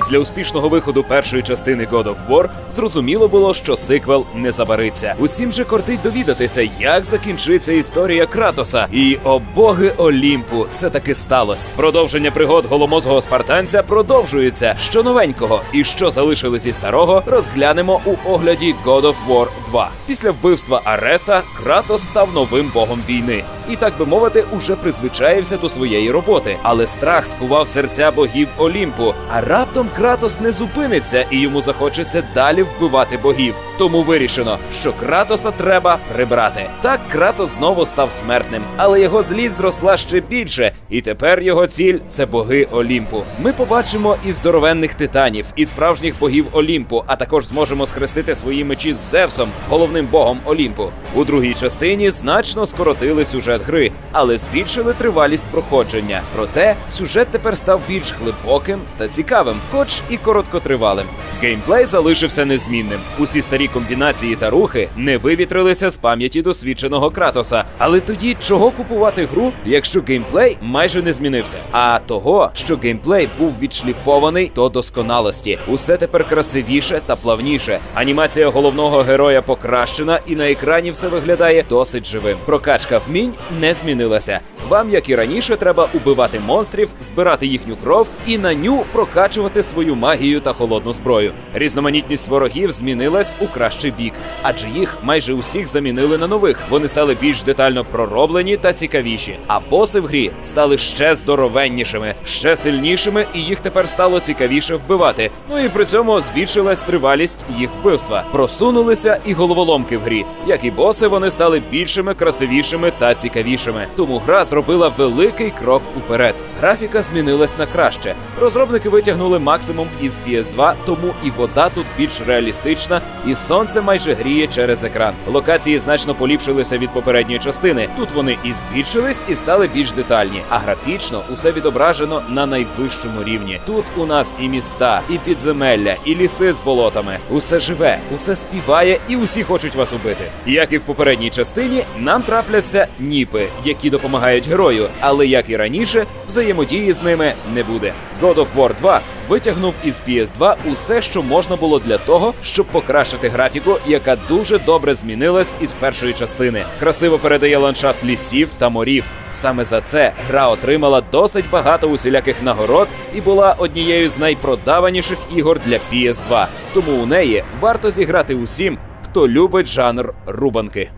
Після успішного виходу першої частини God of War зрозуміло було, що сиквел не забариться. Усім же кортить довідатися, як закінчиться історія Кратоса. І о боги Олімпу, це таки сталося. Продовження пригод голомозгого спартанця продовжується. Що новенького і що залишили зі старого, розглянемо у огляді God of War 2. Після вбивства Ареса Кратос став новим богом війни. І так би мовити, уже призвичаєвся до своєї роботи. Але страх скував серця богів Олімпу. А раптом Кратос не зупиниться і йому захочеться далі вбивати богів. Тому вирішено, що Кратоса треба прибрати. Так Кратос знову став смертним, але його злість зросла ще більше, і тепер його ціль це боги Олімпу. Ми побачимо і здоровенних титанів, і справжніх богів Олімпу, а також зможемо схрестити свої мечі з Зевсом, головним богом Олімпу. У другій частині значно скоротили сюжет гри, але збільшили тривалість проходження. Проте сюжет тепер став більш глибоким та цікавим, хоч і короткотривалим. Геймплей залишився незмінним. Усі старі комбінації та рухи не вивітрилися з пам'яті досвідченого Кратоса. Але тоді чого купувати гру, якщо геймплей майже не змінився? А того, що геймплей був відшліфований до досконалості. Усе тепер красивіше та плавніше. Анімація головного героя покращена, і на екрані все виглядає досить живим. Прокачка вмінь не змінилася. Вам, як і раніше, треба убивати монстрів, збирати їхню кров і на ню прокачувати свою магію та холодну зброю. Різноманітність ворогів змінилась у кращий бік, адже їх майже усіх замінили на нових. Вони стали більш детально пророблені та цікавіші. А боси в грі стали ще здоровеннішими, ще сильнішими, і їх тепер стало цікавіше вбивати. Ну і при цьому збільшилась тривалість їх вбивства. Просунулися і головоломки в грі. Як і боси, вони стали більшими, красивішими та цікавішими. Тому гра зробила великий крок уперед. Графіка змінилась на краще. Розробники витягнули максимум із PS2, тому і вода тут більш реалістична, і сонце майже гріє через екран. Локації значно поліпшилися від попередньої частини. Тут вони і збільшились, і стали більш детальні. А графічно усе відображено на найвищому рівні. Тут у нас і міста, і підземелля, і ліси з болотами. Усе живе, усе співає, і усі хочуть вас убити. Як і в попередній частині, нам трапляться ніпи, які допомагають герою, але як і раніше, взаємодії з ними не буде. God of War 2 витягнув із PS2 усе, що можна було для того, щоб покращити графіку, яка дуже добре змінилась із першої частини. Красиво передає ландшафт лісів та морів. Саме за це гра отримала досить багато усіляких нагород і була однією з найпродаваніших ігор для PS2. Тому у неї варто зіграти усім, хто любить жанр рубанки.